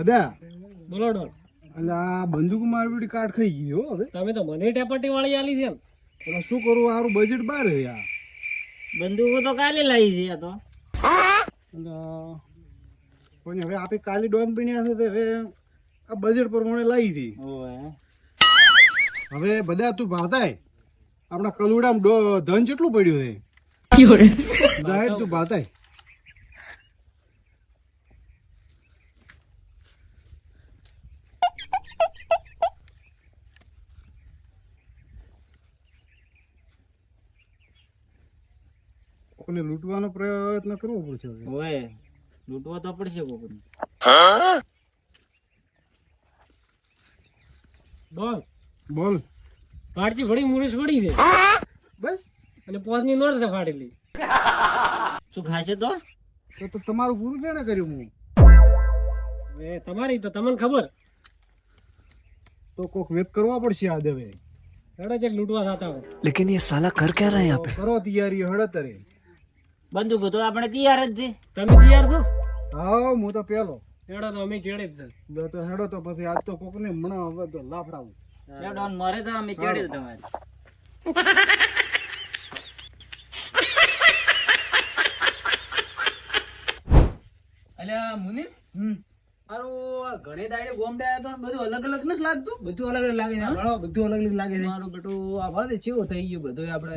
બધા? બોલો ડોલ. એટલે આ બંદૂક મારવી કાર્ડ ખાઈ ગઈ હો હવે. તમે તો મને ટેપટી વાળી આલી છે ને. એટલે શું કરું? મારું બજેટ બહાર છે યાર બંદૂકો તો કાલે લાવી છે તો. પણ હવે આપણે કાલે ડોન પીણ્યા છે તો હવે આ બજેટ પ્રમાણે લાવી હતી હવે બધા તું ભાતાય આપણા કલુડામાં ડો- ધન કેટલું પડ્યું છે? જાહેર તું ભાતાય કોને લૂંટવાનો પ્રયત્ન કરવો પડશે હોય લૂંટવો તો પડશે કોકને. બોલ. બોલ. પાડતી વળી મુરસ વળી દે બસ. અને પોઝની નોટ છે ફાડેલી શું ખાય છે તો તો તમારું ગુરુ કેને કર્યું હું. એ તમારી તો તમને ખબર. તો કોક વેત કરવા પડશે આ દેવે હડે ચેક લૂંટવા થતા લેકિન યે સાલા કર ક્યા રહે હે યહાં पे? કરો તૈયારી હડે તરે બંદૂકો તો આપણે તૈયાર જ છે. તમે તૈયાર છો? હા હું તો પેલો. હેડો તો અમે ચેડે જ છે. તો હેડો તો પછી આજ તો કોક ને મણા હવે તો લાફડાવું. હેડો મરે તો અમે ચડે તમારે. અલ્યા મુનિ મારું ઘણે દાડે બોમ્બ ડાયા તો બધું અલગ અલગ નથી લાગતું? બધું અલગ અલગ લાગે છે. હા? બધું અલગ અલગ લાગે છે. મારું બેટું આ ચેવો થઈ ગયું બધું આપણે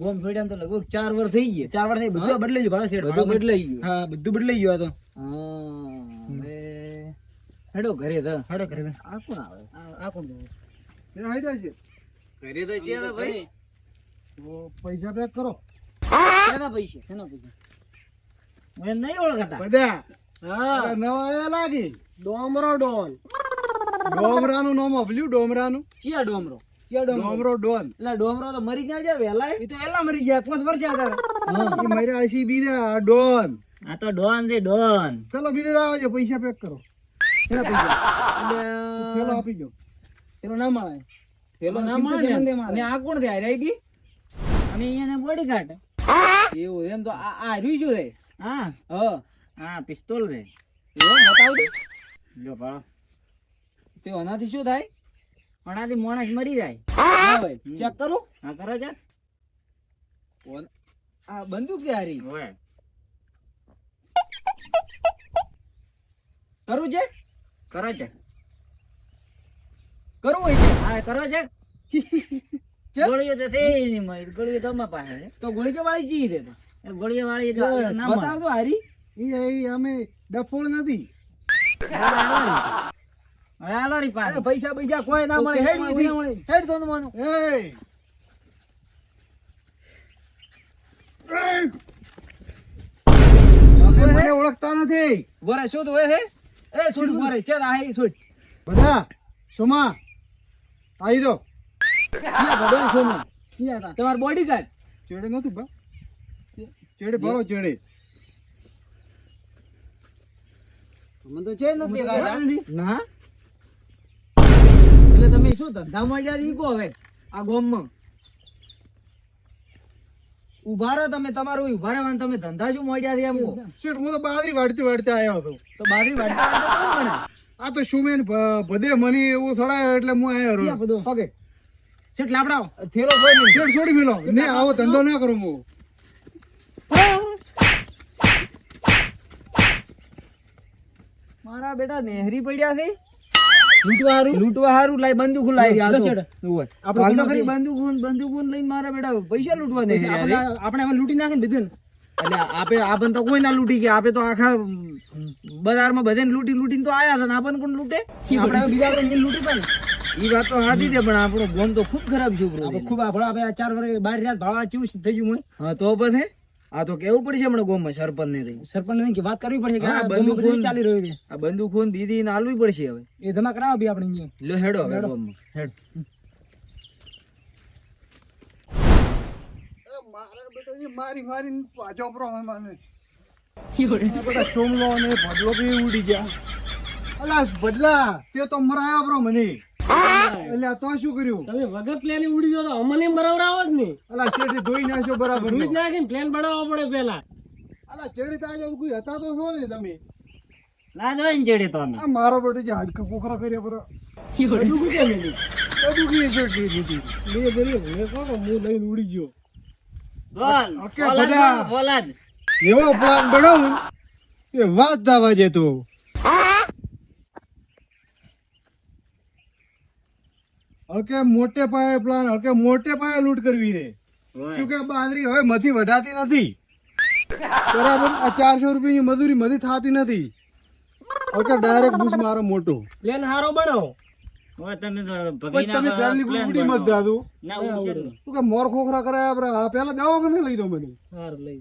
બોમ્બ ફોડ્યા તો લગભગ ચાર વર્ષ થઈ ગયા. ચાર વર્ષ બધું બદલાઈ ગયું ભાવ બધું બદલાઈ ગયું. હા બધું બદલાઈ ગયું આ તો. હા હેડો ઘરે તો. હેડો ઘરે આ કોણ આવે? આ કોણ આવે? એ જાય છે. ઘરે તો છે ભાઈ. તો પૈસા પેક કરો. શેના પૈસા? શેના પૈસા? મેં નહીં ઓળખતા. બધા. હા. નવા આયા લાગે. ડોમરો ડોન. ડોમરાનું નામ આપલ્યું ડોમરાનું? ચિયા ડોમરો. ડોમરો. ડોમરો ડોન. એટલે ડોમરો તો મરી જાય છે વેલા એ તો વેલા મરી જાય પાંચ વર્ષ હતા બીજા ડોન. આ તો ડોન છે ડોન. ચલો બીજા આવે પૈસા પેક કરો. પૈસા. પેલો આપી દો. પેલો ના મળે. પેલો ના મળે ને? આ કોણ છે આઈડી અમે અહીંયા બોડી ગાર્ડ એવું એમ તો આ આ રહ્યું શું છે. હા. હા. હા પિસ્તોલ છે એવું બતાવ દે. લ્યો ભાળો તે આનાથી શું થાય? આનાથી માણસ મરી જાય. હોય. ચેક કરું. હા કરો ઓન- આ બંદૂક છે હારી. કરું છે? કરો છે કરવું હોય છે? હા કરો છે ચેક. ગોળીઓ તો થઈ ગોળીઓ તો પાસે તો ગોળી કે વાળી ચી દે ગોળીઓ વાળી બતાવ તો હારી. એ અમે ડફોળ નથી. પાસે પૈસા પૈસા કોઈ ના મળે. હેડ હેડ તો માનું એ મને ઓળખતા નથી. બરા શું તો હે એ છોડ વરે ચેત આ હે છોડ. બધા સોમા આવી દો. ક્યાં ભડોલ સોમો? ક્યાં તમાર બોડી ગાર્ડ ચેડે નતું બા. ચેડે ભાવ ચેડે. મને તો છે નથી દેખાતા ના? એટલે તમે શું ધંધા મળ્યા ઈકો હવે આ ગોમમાં. ઊભા રહો તમે તમારું ઊભા રહેવાનું તમે ધંધા શું મળ્યા છે એમ શેઠ હું તો બાદરી વાળતી વાળતી આવ્યો હતો. તો બારી વાટતા વાટતા કોણ ભણે? આ તો સુમેન ભ- ભદે મને એવું સડાયો એટલે હું આવ્યો રહ્યો. બધું? શેઠ લાપડાઓ. શેઠ છોડી મેલો. ને આવો ધંધો ના કરું હું? મારા બેટા નેહરી પડ્યા છે. લૂંટવા હારું લૂંટવા હારું લાઈ બંદૂક લાઈ આ તો ઓય. તો ખરી બંદૂક બંદૂક લઈને મારા બેટા પૈસા લૂંટવા દે આપણે હવે લૂંટી નાખે ને બધું એટલે આપે આપણ તો કોઈ ના લૂંટી કે આપે તો આખા બજારમાં બધાને લૂંટી લૂંટીને તો આયા હતા ને આપણને કોણ લૂંટે? આપણે બીજા કોઈને લૂંટી પણ ઈ વાત તો હાથી દે પણ આપણો ગોમ તો ખૂબ ખરાબ છે આપણે ખૂબ આપણે આપણે આ ચાર વર્ષ બાર રાત ભાવા ચૂસ થઈ ગયું હા તો પછી? આ તો કેવું પડશે હમણાં ગોમાં સરપંચ ને સરપંચ ને વાત કરવી પડશે કે આ બંદૂક ચાલી રહ્યું છે? આ બંદૂક ખૂન બીધી ને આલવી પડશે હવે. એ ધમા કરાવો બી આપણે લો હેડો હવે ગોમમાં. હેડ. મારા બેટા મારી મારી પાછો પ્રમાણ માને. બધા સોમલો ને ભદલો બી ઉડી ગયા. અલા બદલા તે તો મરાયો બ્રો મને. એટલે તો શું કર્યું? તમે વગર પ્લેન ઉડી ગયો તો અમને બરાબર જ નહીં. અલા શેઠે ધોઈ નાખ્યો બરાબર દૂધ નાખીને પ્લેન બનાવવો પડે પેલા અલા ચેડી તાજો કોઈ હતા તો છો ને તમે? ના જોઈ ને ચડે તો અમે. આ મારો બેટો જે હાડકા પોખરા કર્યા બધું બધું દીધી મેં લઈને ઉડી ગયો. બોલ ઓકે, બધા. બોલ, બોલ જ. એવો પ્લાન બનાવું? એ વાત દાવા જતો હલકે મોટે પાયે પ્લાન હલકે મોટે પાયે લૂંટ કરવી છે. શું કે બાજરી હવે મથી વઢાતી નથી. બરાબર આ ચારસો રૂપિયાની મજૂરી મથી થતી નથી. હલકે ડાયરેક્ટ બૂસ મારો મોટો. પ્લેન હારો બનાવો. મોર ખોખરા કરાયા પેલા દવા મને લઈ દો મને? લઈ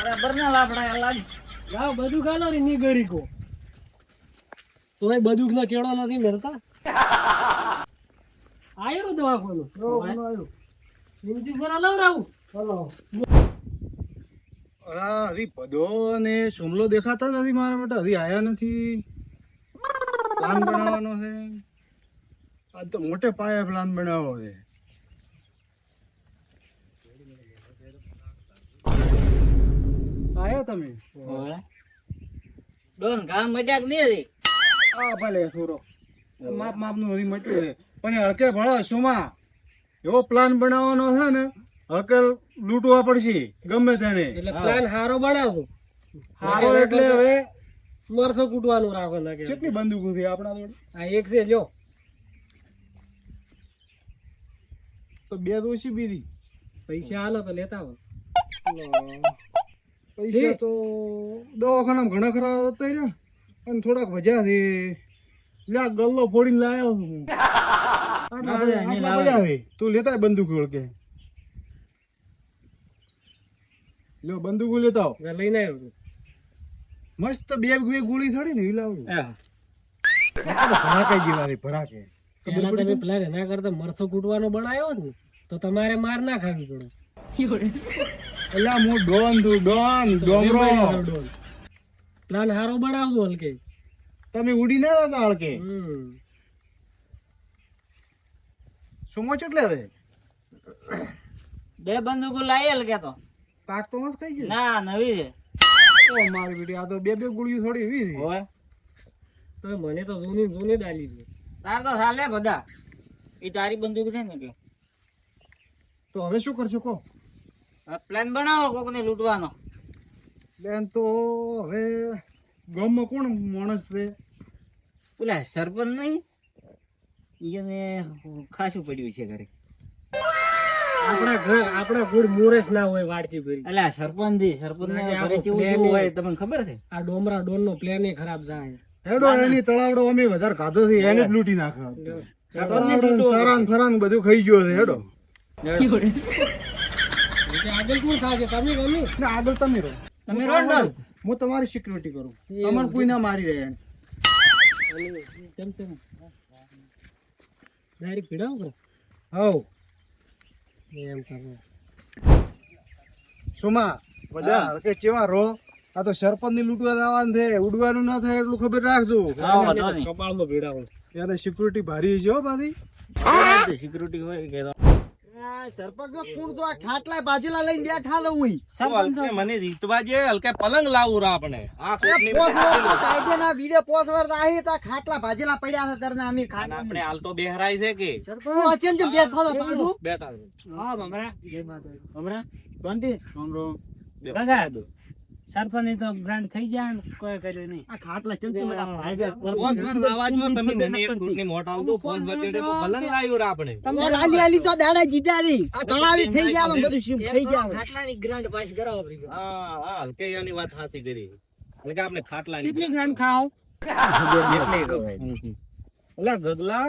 બરાબર ના લાગ. બધું ખાલો રે ની ગરીકો. તો ભાઈ બધું ના કેળો નથી મેળતા. આયો દવાખાનું. હિન્દી પર ચલો અરે હજી પદો અને સુમલો દેખાતા નથી મારા માટે. હજી આયા નથી. પ્લાન બનાવવાનો છે. આ તો મોટે પાયે પ્લાન બનાવવો છે. આયા તમે? ડોન ગામ મજાક નહીં હજી? આ ભલે થોડો માપ માપનું હજી મટ્યું છે. પણ હળકે ભળો સુમા. એવો પ્લાન બનાવવાનો છે ને હળકે લૂંટવા પડશે ગમે તેને. એટલે પ્લાન હારો બનાવો હારો એટલે હવે મરસો કૂટવાનું રાખો લાગે કેટલી બંદૂક હતી આપણા જોડે? આ એક છે જો તો બે દોશી બીજી. પૈસા હાલો તો લેતા આવો. પૈસા તો દવાખાના ઘણા ખરા હતા રહ્યા અને થોડાક મજા છે લે આ ગલ્લો ફોડીને લાયો છું હું. આટલા બધા આટલા પડ્યા છે તું લેતા બંદૂક વળકે લ્યો બંદૂક લેતા આવ. લઈને આવ્યો છું. મસ્ત બે બે ગોળી થોડી ને હિલાવું હા. ભડાકા જેવા છે ભડાકે તમે એના કરતા મરસો કૂટવાનો બનાવ્યો ને તો તમારે માર ના ખાવી પડે. એટલે હું ડોન છું ડોન ડોમરો. ડોન. પ્લાન હારો બનાવજો હલકે. તમે ઉડી ના જતા હલકે. હમ. સુમો ચટલે હવે? બે બંદૂકો લાવી હલકે તો. કાટ તો મસ્ત ખાઈ ગયું? ના નવી છે. ઓ મારી બેટી આ તો બે બે ગોળીઓ થોડી એવી છે. હોય. તો મને તો જૂની જૂની ડાલી છે. તાર તો ચાલે બધા. એ તારી બંદૂક છે ને કે તો હવે શું કરશો કહો? પ્લાન બનાવો કોકને લૂંટવાનો. બેન તો હવે ગામમાં કોણ માણસ છે? પેલા સરપંચ નહીં? એને ખાસું પડ્યું છે ઘરે. આપણા ઘર આપણા ગુડ મોરેસ ના હોય વાડચી ભરી. અલ્યા સરપંચ દી સરપંચ ઘરે કેવું હોય તમને ખબર છે? આ ડોમરા ડોન નો પ્લેન ખરાબ જાય. હેડો એની તળાવડો અમે વધારે ખાધો છે એને લૂટી નાખ્યો સરાન ફરાન બધું ખાઈ ગયો છે હેડો. આગળ કોણ થાય તમે ગમે. આગળ તમે રહો. તમે રોડ ડોલ હું તમારી સિક્યુરિટી કરું. અમર કોઈ ના મારી દે. કેમ તેમ ડાયરેક્ટ ભીડાવ કે હવ. એમ કરો. સુમા બધા હળકે ચેવા રહો? આ તો સરપંચની લૂંટવા લાવવાનું છે ઉડવાનું ના થાય એટલું ખબર રાખજો. હા કપાળમાં ભીડાવ યારે સિક્યુરિટી ભારી છે હો બાધી સિક્યુરિટી હોય કે સરપંચ કોણ તો આ ખાટલા બાજુલા લઈને બેઠા લઉં હું મને જીતવા જે હલકે પલંગ લાવું રા આપણે. આ કોકની પોસ વાર પોસ વાર આહી તો ખાટલા બાજુલા પડ્યા છે તરને અમે ખાટલા આપણે હાલ તો બેહરાય છે કે? સરપંચ અચેન જેમ બેઠો તો પાછું બેઠા હા ભમરા ભમરા શાંતિ ભમરો ગગા સરપંચ તો ગ્રાન્ડ ખાઈ જાય ને કોઈ કર્યું નહીં. આ ખાટલા ચમ ચમ ફોન પર લાવા જો તમે મને મોટ આવતું ફોન પલંગ લાવ્યું રા આપણે. તમે લાલી લાલી તો દાડા રી. આ તળાવી થઈ ગયા બધું શું થઈ ગયા ખાટલાની ગ્રાન્ડ પાસ કરાવો આપણી હા હા હલકે એની વાત હાસી કરી. હલકે આપણે ખાટલાની કેટલી ગ્રાન્ડ ખાઓ? એટલી ઓલા ગગલા.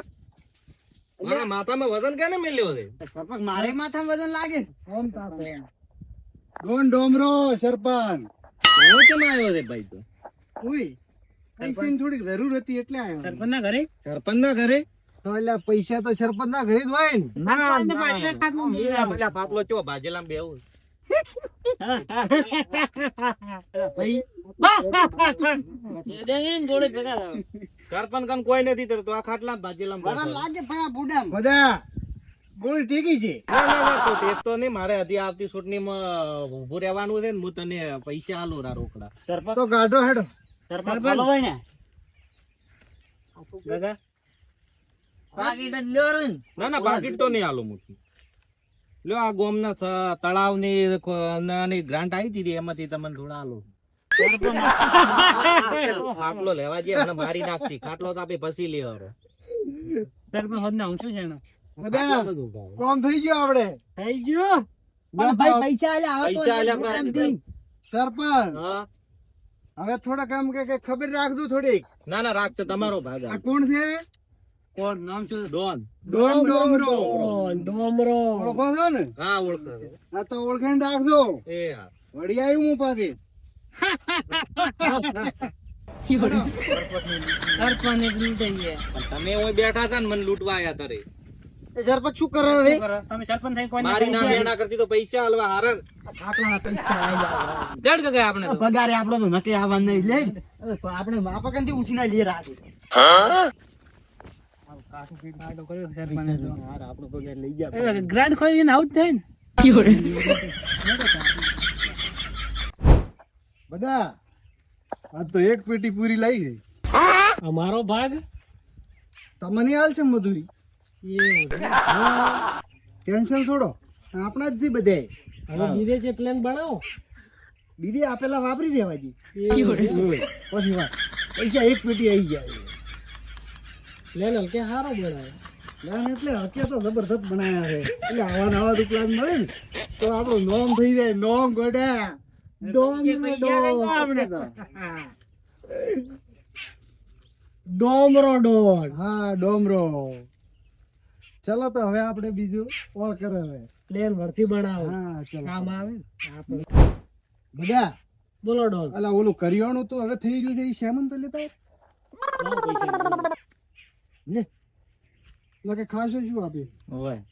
મારા માથામાં વજન કેને મેલ્યો છે? સરપંચ મારે માથામાં વજન લાગે? ઓમ તાતે ડોન ડોમરો સરપંચ. હું કેમ આવ્યો છે ભાઈ તો? ઉઈ પૈસાની થોડીક જરૂર હતી એટલે આવ્યો સરપંચ ના ઘરે? સરપંચ ઘરે? તો એટલે પૈસા તો સરપંચ ના ઘરે જ હોય ને. ના પેલા પેલા પાપલો ચો ભાજેલામાં બેહું. સરપંચ કોઈ નથી તો આ ખાટલા ભાજેલા લાગે ભાઈ આ બુડામ. બધા ગોળી ટેકી છે. ના ના ના તું ટેકતો નહીં. મારે હજી આવતી ચૂંટણીમાં ઊભું રહેવાનું છે ને હું તને પૈસા આલું રા રોકડા. તો ગાઢો હેડો. પાકીટ જ લ્યો રે ને. ના ના પાકીટ તો નહીં આલું હું લ્યો આ ગોમના તળાવની નાની ગ્રાન્ટ આવી હતી એમાંથી તમને થોડા આલો. ખાટલો લેવા જઈએ અને મારી નાખતી. ખાટલો તો આપે પછી લેવાનો બધા કોમ થઈ ગયો આપણે થઈ ગયો? ભાઈ પૈસા આલ્યા હવે પૈસા સરપંચ. હવે થોડા કામ કે કે ખબર રાખજો થોડીક. ના ના રાખજો તમારો ભાગ આ. કોણ છે? કોણ? નામ શું? ડોન. ડોન ડોમરો. ડોમરો. ઓળખો છો ને? હા ઓળખો આ તો ઓળખાણ રાખજો. એ હા. વળી આવ્યું હું પાછી. સરપંચ. તમે બેઠા હતા ને મને લૂંટવા આયા તારે. સરપંચ શું કરે હવે? તમે સરપંચ થઈ કોઈ મારી નામ એના કરતી તો પૈસા હલવા હાર. ખાટલા પૈસા આવી જડ કે ગયા આપણે તો. પગારે આપણો તો નકે આવવાનું નહીં લે. તો આપણે માપકનથી ઉછીના લે રાખે ગ્રાન્ડ ખોલીને આવું જ થાય ને? બધા આ તો એક પેટી પૂરી લઈ ગઈ. અમારો ભાગ? તમને હાલ છે છે. ટેન્શન છોડો. આપણા જ છે બધે. હવે બીજે જે પ્લાન બનાવો? બીજે આપેલા વાપરી જી. છે. પછી વાત. પૈસા એક પેટી આવી ગયા પ્લાન હલકે સારો બનાવે. પ્લાન એટલે હકે તો જબરદસ્ત બનાવ્યા છે. એટલે આવા નવા દુકાન મળે ને. તો આપણું નોમ થઈ જાય. નોમ ગોડા. ડોમ. ડોમરો ડોન હા ડોમરો ચલો તો હવે આપણે બીજું કોલ કરે હવે. પ્લેન ભરતી બનાવો. હા ચલો. કામ આવે? આપણે બધા બોલો ડોલ. અલા ઓલું કરિયાણું તો હવે થઈ ગયું છે એ સેમન તો લેતા લે. લો ખાશે શું આપે? ઓય.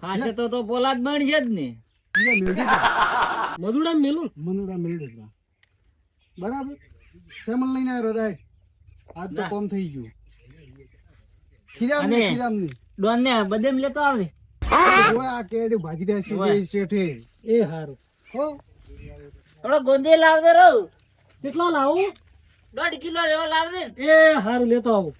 ખાશે તો તો પોલાદ બનશે જ ને. મધુડા મેલું? મધુડા મેલું બરાબર. સેમન લઈને આવ્યો રાય? આજ તો કોમ થઈ ગયું ખીરામ ને અને- ખીરામની ડોન ને બદેમ લેતો આવે. ઓય આ કેડી ભાગીદાર છે શેઠે. એ સારું હો? થોડો ગોંદે લાવજો રહો. કેટલો લાવું? દોઢ કિલો જેવો લાવજે. એ સારું લેતો આવું.